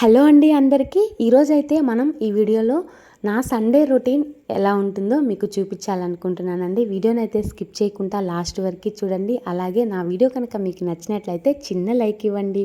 Hello అండి అందరికీ. ఈరోజైతే మనం ఈ వీడియోలో నా సండే రొటీన్ ఎలా ఉంటుందో మీకు చూపించాలనుకుంటున్నానండి. వీడియోని అయితే స్కిప్ చేయకుండా లాస్ట్ వరకు చూడండి. అలాగే నా వీడియో కనుక మీకు నచ్చినట్లయితే చిన్న లైక్ ఇవ్వండి.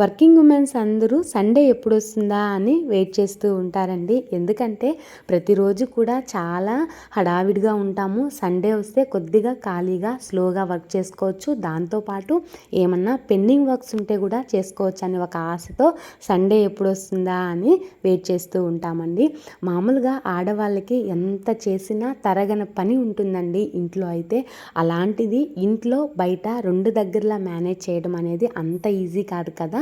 వర్కింగ్ ఉమెన్స్ అందరూ సండే ఎప్పుడు వస్తుందా అని వెయిట్ చేస్తూ ఉంటారండి. ఎందుకంటే ప్రతిరోజు కూడా చాలా హడావిడిగా ఉంటాము. సండే వస్తే కొద్దిగా ఖాళీగా స్లోగా వర్క్ చేసుకోవచ్చు. దాంతోపాటు ఏమన్నా పెండింగ్ వర్క్స్ ఉంటే కూడా చేసుకోవచ్చు అని ఒక ఆశతో సండే ఎప్పుడు వస్తుందా అని వెయిట్ చేస్తూ ఉంటామండి. మామూలుగా ఆడవాళ్ళకి ఎంత చేసినా తరగని పని ఉంటుందండి ఇంట్లో అయితే. అలాంటిది ఇంట్లో బయట రెండు దగ్గరలా మేనేజ్ చేయడం అనేది అంత ఈజీ కాదు కదా.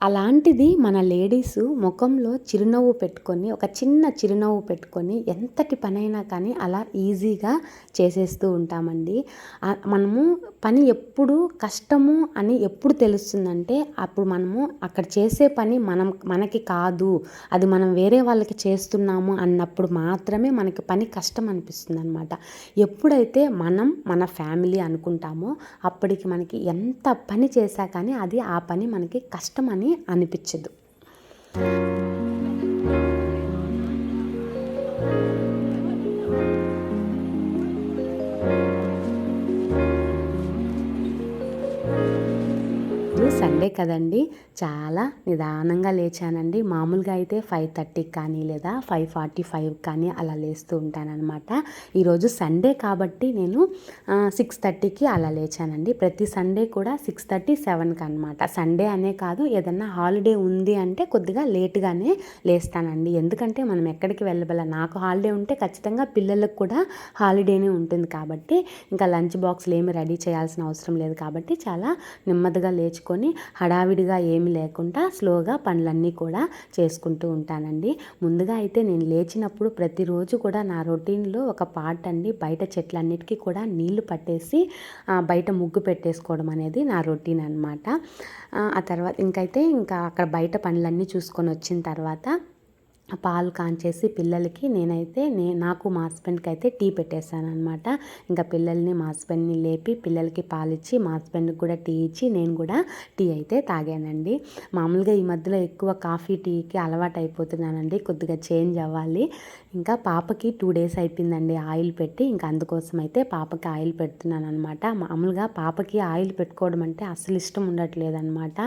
అలాంటిది మన లేడీస్ ముఖంలో చిరునవ్వు పెట్టుకొని ఒక చిన్న చిరునవ్వు పెట్టుకొని ఎంతటి పనైనా కానీ అలా ఈజీగా చేసేస్తూ ఉంటామండి. మనము పని ఎప్పుడు కష్టము అని ఎప్పుడు తెలుస్తుందంటే అప్పుడు మనము అక్కడ చేసే పని మనం మనకి కాదు అది మనం వేరే వాళ్ళకి చేస్తున్నాము అన్నప్పుడు మాత్రమే మనకి పని కష్టం అనిపిస్తుంది అనమాట ఎప్పుడైతే మనం మన ఫ్యామిలీ అనుకుంటామో అప్పటికి మనకి ఎంత పని చేశా కానీ అది ఆ పని మనకి కష్టం అని అనిపించదు. సండే కదండి. చాలా నిదానంగా లేచానండి. మామూలుగా అయితే ఫైవ్ థర్టీకి కానీ లేదా ఫైవ్ ఫార్టీ ఫైవ్ కానీ అలా లేస్తూ ఉంటానన్నమాట. ఈరోజు సండే కాబట్టి నేను సిక్స్ థర్టీకి అలా లేచానండి. ప్రతి సండే కూడా సిక్స్ థర్టీ సెవెన్కి అనమాట సండే అనే కాదు ఏదన్నా హాలిడే ఉంది అంటే కొద్దిగా లేట్గానే లేస్తానండి. ఎందుకంటే మనం ఎక్కడికి వెళ్ళబల నాకు హాలిడే ఉంటే ఖచ్చితంగా పిల్లలకు కూడా హాలిడేనే ఉంటుంది కాబట్టి ఇంకా లంచ్ బాక్స్లు ఏమి రెడీ చేయాల్సిన అవసరం లేదు కాబట్టి చాలా నెమ్మదిగా లేచుకొని హడావిడిగా ఏమి లేకుండా స్లోగా పనులన్నీ కూడా చేసుకుంటూ ఉంటానండి. ముందుగా అయితే నేను లేచినప్పుడు ప్రతిరోజు కూడా నా రొటీన్లో ఒక పార్ట్ అండి. బయట చెట్లన్నిటికీ కూడా నీళ్ళు పట్టేసి బయట ముగ్గు పెట్టేసుకోవడం అనేది నా రొటీన్ అనమాట ఆ తర్వాత ఇంకైతే ఇంకా అక్కడ బయట పనులన్నీ చూసుకొని వచ్చిన తర్వాత పాలు కాంచేసి పిల్లలకి నేనైతే నే నాకు మా హస్బెండ్కి అయితే టీ పెట్టేశాను అనమాట ఇంకా పిల్లల్ని మా హస్బెండ్ని లేపి పిల్లలకి పాలు ఇచ్చి మా హస్బెండ్కి కూడా టీ ఇచ్చి నేను కూడా టీ అయితే తాగానండి. మామూలుగా ఈ మధ్యలో ఎక్కువ కాఫీ టీకి అలవాటు అయిపోతున్నానండి. కొద్దిగా చేంజ్ అవ్వాలి. ఇంకా పాపకి టూ డేస్ అయిపోయిందండి ఆయిల్ పెట్టి. ఇంకా అందుకోసం అయితే పాపకి ఆయిల్ పెడుతున్నాను అనమాట మామూలుగా పాపకి ఆయిల్ పెట్టుకోవడం అంటే అసలు ఇష్టం ఉండట్లేదు అనమాట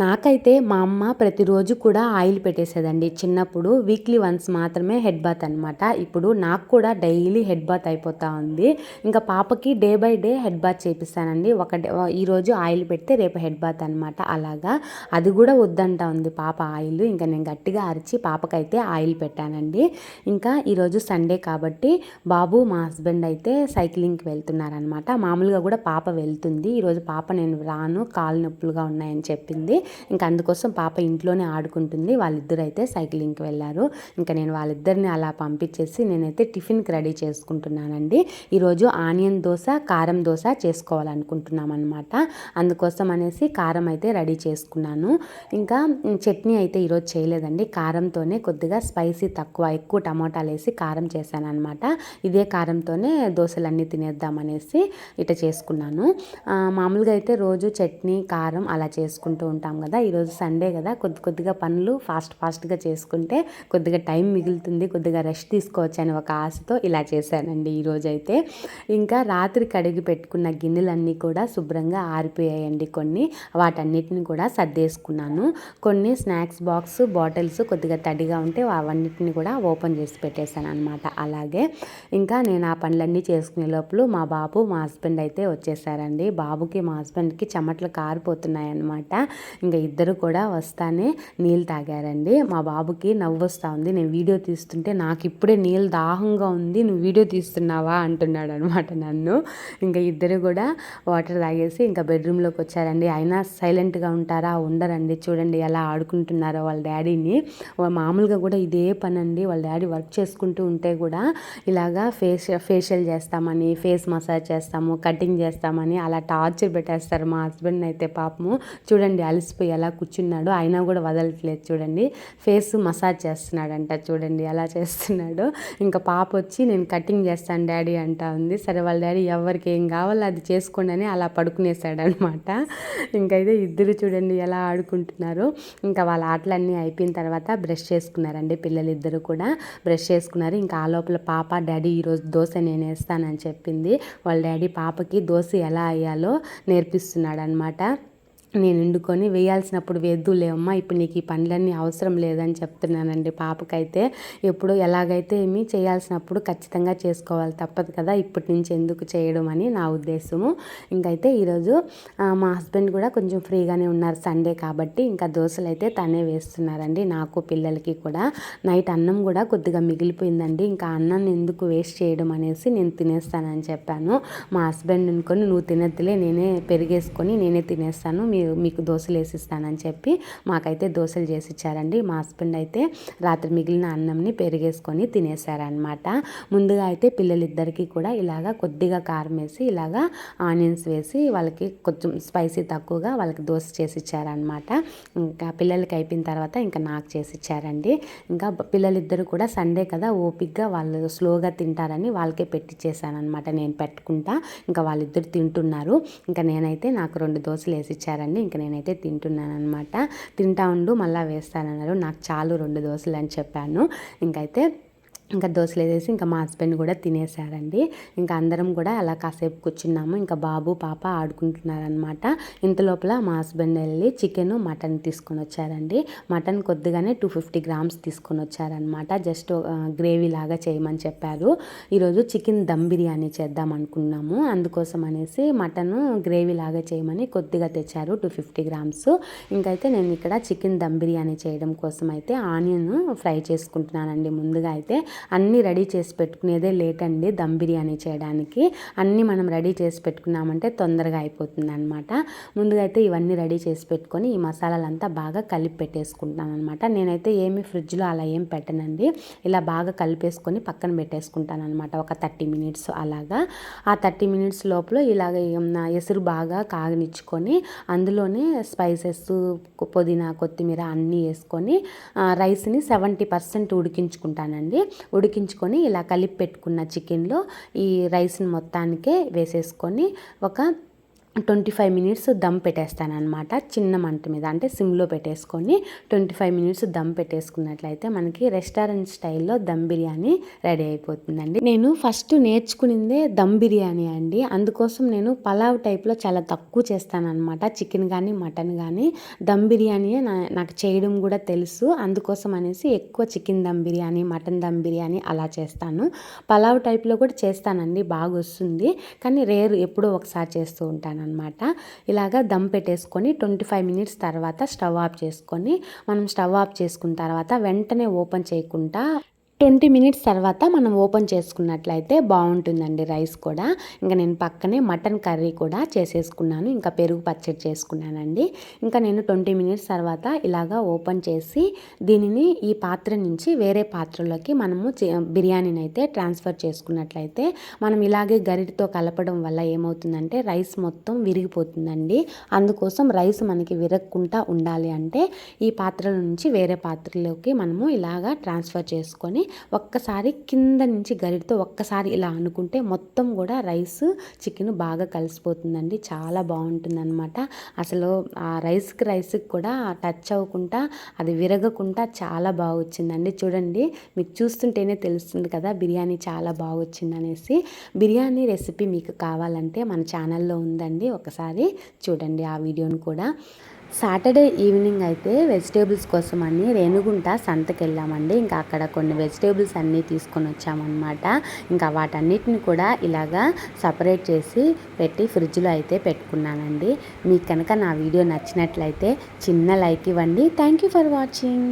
నాకైతే మా అమ్మ ప్రతిరోజు కూడా ఆయిల్ పెట్టేసేదండి. చిన్నప్పుడు వీక్లీ వన్స్ మాత్రమే హెడ్ బాత్ అనమాట ఇప్పుడు నాకు కూడా డైలీ హెడ్ బాత్ అయిపోతూ ఉంది. ఇంకా పాపకి day by day head bath చేపిస్తానండి. ఒక ఈరోజు ఆయిల్ పెడితే రేపు హెడ్ బాత్ అనమాట అలాగా అది కూడా వద్దంట ఉంది పాప ఆయిల్. ఇంకా నేను గట్టిగా అరిచి పాపకైతే ఆయిల్ పెట్టానండి. ఇంకా ఈరోజు సండే కాబట్టి బాబు మా హస్బెండ్ అయితే సైక్లింగ్కి వెళ్తున్నారనమాట మామూలుగా కూడా పాప వెళ్తుంది. ఈరోజు పాప నేను రాను కాలు నొప్పులుగా ఉన్నాయని చెప్పింది. ఇంకా అందుకోసం పాప ఇంట్లోనే ఆడుకుంటుంది. వాళ్ళిద్దరు అయితే సైక్లింగ్కి వెళ్ళారు. ఇంకా నేను వాళ్ళిద్దరిని అలా పంపించేసి నేనైతే టిఫిన్కి రెడీ చేసుకుంటున్నానండి. ఈరోజు ఆనియన్ దోశ కారం దోశ చేసుకోవాలనుకుంటున్నాం అనమాట అందుకోసం అనేసి కారం అయితే రెడీ చేసుకున్నాను. ఇంకా చట్నీ అయితే ఈరోజు చేయలేదండి. కారంతోనే కొద్దిగా స్పైసీ తక్కువ ఎక్కువ టమాటాలు వేసి కారం చేశాను అనమాట ఇదే కారంతోనే దోశలన్నీ తినేద్దామనేసి ఇట చేసుకున్నాను. మామూలుగా అయితే రోజు చట్నీ కారం అలా చేసుకుంటూ ఉంటాం. ఉంటాం కదా ఈరోజు సండే కదా కొద్ది కొద్దిగా పనులు ఫాస్ట్ ఫాస్ట్గా చేసుకుంటే కొద్దిగా టైం మిగులుతుంది కొద్దిగా రెస్ట్ తీసుకోవచ్చు అని ఒక ఆశతో ఇలా చేశానండి ఈరోజు అయితే ఇంకా రాత్రి కడిగి పెట్టుకున్న గిన్నెలన్నీ కూడా శుభ్రంగా ఆరిపోయాయండి కొన్ని. వాటన్నిటిని కూడా సర్దేసుకున్నాను. కొన్ని స్నాక్స్ బాక్స్ బాటిల్స్ కొద్దిగా తడిగా ఉంటే అవన్నిటిని కూడా ఓపెన్ చేసి పెట్టేశాను అనమాట అలాగే ఇంకా నేను ఆ పనులన్నీ చేసుకునే లోపల మా బాబు మా హస్బెండ్ అయితే వచ్చేసారండి. బాబుకి మా హస్బెండ్కి చెమటలు కారిపోతున్నాయన్నమాట. ఇంకా ఇద్దరు కూడా వస్తానే నీళ్ళు తాగారండి. మా బాబుకి నవ్వు వస్తూ ఉంది. నేను వీడియో తీస్తుంటే నాకు ఇప్పుడే నీళ్ళు దాహంగా ఉంది. నువ్వు వీడియో తీస్తున్నావా అంటున్నాడు అనమాట నన్ను. ఇంకా ఇద్దరు కూడా వాటర్ తాగేసి ఇంకా బెడ్రూమ్లోకి వచ్చారండి. అయినా సైలెంట్గా ఉంటారా? ఉండరండి. చూడండి ఎలా ఆడుకుంటున్నారో వాళ్ళ డాడీని. మామూలుగా కూడా ఇదే పని అండి వాళ్ళ డాడీ వర్క్ చేసుకుంటూ ఉంటే కూడా ఇలాగా ఫేస్ ఫేషియల్ చేస్తామని ఫేస్ మసాజ్ చేస్తాము కటింగ్ చేస్తామని అలా టార్చర్ పెట్టేస్తారు మా హస్బెండ్ అయితే పాపము. చూడండి అలసి అలసిపోయి ఎలా కూర్చున్నాడో. అయినా కూడా వదలట్లేదు చూడండి. ఫేస్ మసాజ్ చేస్తున్నాడంట చూడండి. ఎలా చేస్తున్నాడు. ఇంకా పాప వచ్చి నేను కటింగ్ చేస్తాను డాడీ అంటా ఉంది. సరే వాళ్ళ డాడీ ఎవరికి ఏం కావాలో అది చేసుకోండి అని అలా పడుకునేసాడు అనమాట ఇంకైతే ఇద్దరు చూడండి ఎలా ఆడుకుంటున్నారు. ఇంకా వాళ్ళ ఆటలన్నీ అయిపోయిన తర్వాత బ్రష్ చేసుకున్నారండి పిల్లలిద్దరు కూడా. బ్రష్ చేసుకున్నారు. ఇంకా ఆ లోపల పాప డాడీ ఈరోజు దోశ నేను వేస్తానని చెప్పింది. వాళ్ళ డాడీ పాపకి దోశ ఎలా వేయాలో నేర్పిస్తున్నాడు అనమాట నేను వండుకొని వేయాల్సినప్పుడు వేద్దులేమ్మా ఇప్పుడు నీకు ఈ పనులన్నీ అవసరం లేదని చెప్తున్నానండి పాపకైతే. ఎప్పుడు ఎలాగైతే ఏమి చేయాల్సినప్పుడు ఖచ్చితంగా చేసుకోవాలి. తప్పదు కదా ఇప్పటి నుంచి ఎందుకు చేయడం అని నా ఉద్దేశము. ఇంకైతే ఈరోజు మా హస్బెండ్ కూడా కొంచెం ఫ్రీగానే ఉన్నారు సండే కాబట్టి ఇంకా దోశలు అయితే తనే వేస్తున్నారండి నాకు పిల్లలకి కూడా. నైట్ అన్నం కూడా కొద్దిగా మిగిలిపోయిందండి ఇంకా అన్నాన్ని ఎందుకు వేస్ట్ చేయడం అనేసి నేను తినేస్తానని చెప్పాను. మా హస్బెండ్ అనుకొని నువ్వు తినద్దులే నేనే పెరిగేసుకొని నేనే తినేస్తాను మీ మీకు దోశలు వేసిస్తానని చెప్పి మాకైతే దోశలు చేసి ఇచ్చారండి. మా హస్బెండ్ అయితే రాత్రి మిగిలిన అన్నంని పెరిగేసుకొని తినేసారనమాట ముందుగా అయితే పిల్లలిద్దరికీ కూడా ఇలాగా కొద్దిగా కారం వేసి ఇలాగా ఆనియన్స్ వేసి వాళ్ళకి కొంచెం స్పైసీ తక్కువగా వాళ్ళకి దోశ చేసి ఇచ్చారనమాట ఇంకా పిల్లలకి అయిపోయిన తర్వాత ఇంకా నాకు చేసి ఇచ్చారండి. ఇంకా పిల్లలిద్దరు కూడా సండే కదా ఓపిక్గా వాళ్ళు స్లోగా తింటారని వాళ్ళకే పెట్టిచ్చేసానమాట నేను పెట్టుకుంటా. ఇంకా వాళ్ళిద్దరు తింటున్నారు. ఇంకా నేనైతే నాకు రెండు దోశలు వేసి ఇచ్చారండి. కదండి ఇంకా నేనైతే తింటున్నాను అనమాట తింటా ఉండు మళ్ళీ వేస్తానన్నారు. నాకు చాలు రెండు దోశలు అని చెప్పాను. ఇంకైతే ఇంకా దోశలు వేసేసి ఇంకా మా హస్బెండ్ కూడా తినేసారండి. ఇంకా అందరం కూడా అలా కాసేపు కూర్చున్నాము. ఇంకా బాబు పాప ఆడుకుంటున్నారనమాట ఇంత లోపల మా హస్బెండ్ వెళ్ళి చికెన్ మటన్ తీసుకొని వచ్చారండి. మటన్ కొద్దిగానే టూ ఫిఫ్టీ గ్రామ్స్ తీసుకొని వచ్చారనమాట జస్ట్ గ్రేవీ లాగా చేయమని చెప్పారు. ఈరోజు చికెన్ దమ్ బిర్యానీ చేద్దాం అనుకున్నాము. అందుకోసం అనేసి మటన్ గ్రేవీ లాగా చేయమని కొద్దిగా తెచ్చారు టూ ఫిఫ్టీ గ్రామ్స్. ఇంకైతే నేను ఇక్కడ చికెన్ దమ్ బిర్యానీ చేయడం కోసం అయితే ఆనియన్ ఫ్రై చేసుకుంటున్నానండి. ముందుగా అయితే అన్నీ రెడీ చేసి పెట్టుకునేదే లేట్ అండి దమ్ బిర్యానీ చేయడానికి. అన్నీ మనం రెడీ చేసి పెట్టుకున్నామంటే తొందరగా అయిపోతుంది అనమాట ముందుగా అయితే ఇవన్నీ రెడీ చేసి పెట్టుకొని ఈ మసాలాలంతా బాగా కలిపి పెట్టేసుకుంటాను అనమాట నేనైతే ఏమి ఫ్రిడ్జ్లో అలా ఏం పెట్టనండి. ఇలా బాగా కలిపేసుకొని పక్కన పెట్టేసుకుంటాను అనమాట ఒక థర్టీ మినిట్స్ అలాగా. ఆ థర్టీ మినిట్స్ లోపల ఇలాగ ఎసురు బాగా కాగనిచ్చుకొని అందులోనే స్పైసెస్ పుదీనా కొత్తిమీర అన్నీ వేసుకొని రైస్ని సెవెంటీ పర్సెంట్ ఉడికించుకుంటానండి. ఉడికించుకొని ఇలా కలిపి పెట్టుకున్న చికెన్లో ఈ రైస్ని మొత్తానికే వేసేసుకొని ఒక ట్వంటీ ఫైవ్ మినిట్స్ దమ్ పెట్టేస్తానమాట చిన్న మంట మీద. అంటే సిమ్లో పెట్టేసుకొని ట్వంటీ ఫైవ్ మినిట్స్ దమ్ పెట్టేసుకున్నట్లయితే మనకి రెస్టారెంట్ స్టైల్లో దమ్ బిర్యానీ రెడీ అయిపోతుందండి. నేను ఫస్ట్ నేర్చుకునిందే దమ్ బిర్యానీ అండి. అందుకోసం నేను పలావ్ టైప్లో చాలా తక్కువ చేస్తానమాట చికెన్ కానీ మటన్ కానీ దమ్ బిర్యానీ నాకు చేయడం కూడా తెలుసు. అందుకోసం అనేసి ఎక్కువ చికెన్ దమ్ బిర్యానీ మటన్ దమ్ బిర్యానీ అలా చేస్తాను. పలావ్ టైప్లో కూడా చేస్తానండి బాగా వస్తుంది కానీ రేరు ఎప్పుడో ఒకసారి చేస్తూ ఉంటాను. అనమాట ఇలాగా దమ్ పెట్టేసుకొని ట్వంటీ ఫైవ్ మినిట్స్ తర్వాత స్టవ్ ఆఫ్ చేసుకొని మనం స్టవ్ ఆఫ్ చేసుకున్న తర్వాత వెంటనే ఓపెన్ చేయకుండా ట్వంటీ మినిట్స్ తర్వాత మనం ఓపెన్ చేసుకున్నట్లయితే బాగుంటుందండి రైస్ కూడా. ఇంకా నేను పక్కనే మటన్ కర్రీ కూడా చేసేసుకున్నాను. ఇంకా పెరుగు పచ్చడి చేసుకున్నానండి. ఇంకా నేను ట్వంటీ మినిట్స్ తర్వాత ఇలాగా ఓపెన్ చేసి దీనిని ఈ పాత్ర నుంచి వేరే పాత్రలోకి మనము బిర్యానీని అయితే ట్రాన్స్ఫర్ చేసుకున్నట్లయితే మనం ఇలాగే గరిటితో కలపడం వల్ల ఏమవుతుందంటే రైస్ మొత్తం విరిగిపోతుందండి. అందుకోసం రైస్ మనకి విరగకుండా ఉండాలి అంటే ఈ పాత్రల నుంచి వేరే పాత్రలోకి మనము ఇలాగా ట్రాన్స్ఫర్ చేసుకొని ఒక్కసారి కింద నుంచి గరిటతో ఒక్కసారి ఇలా అనుకుంటే మొత్తం కూడా రైస్ చికెన్ బాగా కలిసిపోతుందండి. చాలా బాగుంటుందన్నమాట. అసలు ఆ రైస్కి రైస్కి కూడా టచ్ అవ్వకుండా అది విరగకుండా చాలా బాగా వచ్చిందండి. చూడండి మీకు చూస్తుంటేనే తెలుస్తుంది కదా బిర్యానీ చాలా బాగా వచ్చింది అనేసి బిర్యానీ రెసిపీ మీకు కావాలంటే మన ఛానల్లో ఉందండి. ఒకసారి చూడండి ఆ వీడియోని కూడా. సాటర్డే ఈవినింగ్ అయితే వెజిటేబుల్స్ కోసం అని రేణుగుంట సంతకి వెళ్ళామండి ఇంకా అక్కడ కొన్ని వెజిటేబుల్స్ అన్నీ తీసుకొని వచ్చామన్నమాట. ఇంకా వాటన్నిటిని కూడా ఇలాగా సపరేట్ చేసి పెట్టి ఫ్రిడ్జ్లో అయితే పెట్టుకున్నానండి. మీకు కనుక నా వీడియో నచ్చినట్లయితే చిన్న లైక్ ఇవ్వండి. Thank you for watching.